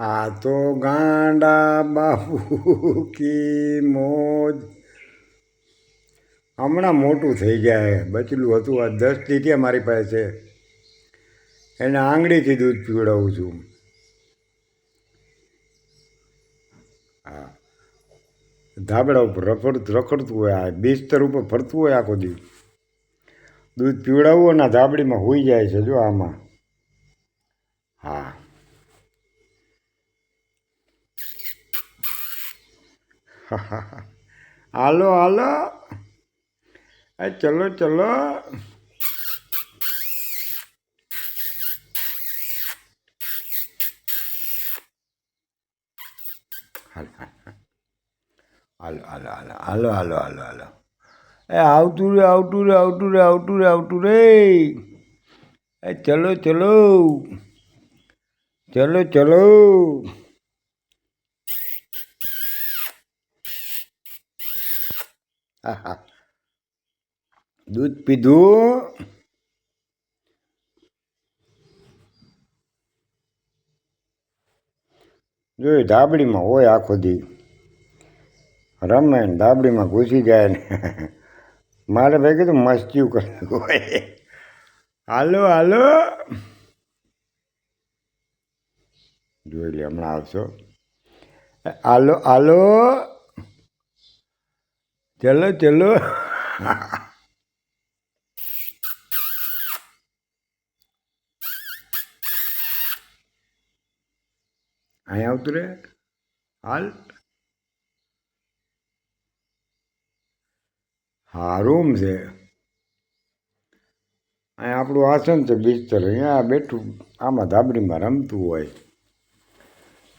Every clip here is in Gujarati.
આ તો ગાંડા બાપુ કી મોજ. હમણાં મોટું થઈ જાય, બચલું હતું, આ દસ લીટિયા મારી પાસે છે. એને આંગળીથી દૂધ પીવડાવું છું. હા. ધાબળા ઉપર રખડ, રખડતું હોય, આ બિસ્તર ઉપર ફરતું હોય આખો દી. દૂધ પીવડાવવું અને ધાબળીમાં હોઈ જાય છે, જો આમાં. હા. હાલો હાલો એ ચલો ચલો હાલ હાલ હાલો હાલો હાલો હાલો હાલો એ આવતું રે આવતું રે આવતું રે આવતું રે આવતું રે. એ ચલો ચલો. ચલો ચલો. દૂધ પીધું. જોઈ ધાબડીમાં હોય આખો દી. રમે ને ધાબડીમાં ઘૂસી જાય ને. મારે ભાઈ કીધું મસ્તીઓ કરતું હોય. હાલો હાલો. જોઈ લે, હમણાં આવશો. હાલો હાલો. ચલો ચલો અહીંયા આવતું રે હાલ હા રૂમ છે અહીંયા આપણું આસન છે બિસ્તર અહીંયા બેઠું આમાં ધાબડીમાં રમતું હોય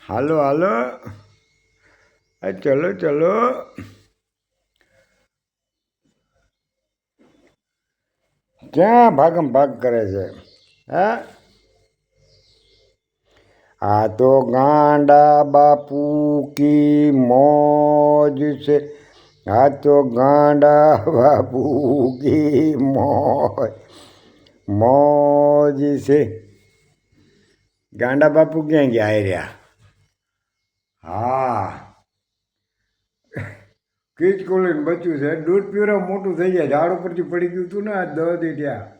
હાલો હાલો ચલો ચલો ક્યાં ભાગમ ભાગ કરે છે, હા? આ તો ગાંડા બાપુ કી મોજ છે. આ તો ગાંડા બાપુ કી મોજ મોજ છે. ગાંડા બાપુ ક્યાં ગયા રહ્યા હા. કીચ કોલીને બચ્યું છે. દૂધ પીવરા મોટું થઈ જાય. ઝાડ ઉપરથી પડી ગયું હતું ને આ દહ ત્યાં.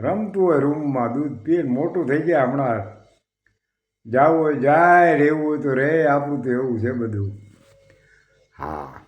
રમતું હોય રૂમમાં, દૂધ પીએ મોટું થઈ જાય હમણાં. જાવું હોય, જાય, રહેવું હોય તો રહે આપણું તો એવું છે બધું. હા.